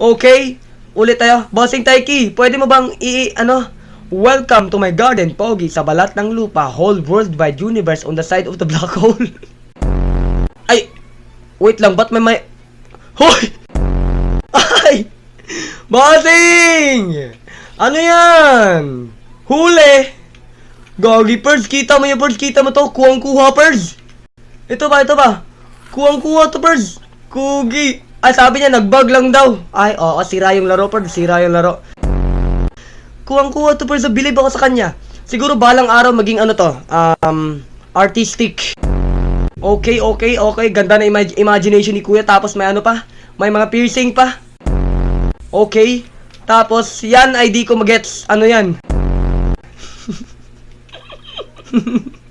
Okay? Ulit tayo. Bossing Taiki, pwede mo bang i... ano? Welcome to my garden, Pogi, sa balat ng lupa, whole worldwide universe on the side of the black hole. Ay! Wait lang, ba't may may... Hoy! Ay! Bossing! Ano yan? Huli! Gagi, Pers, kita mo yung Pers, kita mo to, kuwang-kuha, Pers! Ito ba, ito ba? Kuwang-kuha to, Pers! Kugi! Ay, sabi niya, nag-bug lang daw. Ay, oo, sira yung laro, Pers, sira yung laro. Kuwang-kuha to, Pers, believe ako sa kanya. Siguro balang araw maging ano to, um, artistic. Okay, okay, okay. Ganda na imag- imagination ni Kuya. Tapos may ano pa? May mga piercing pa. Okay. Tapos, yan, ID ko magets. Ano yan?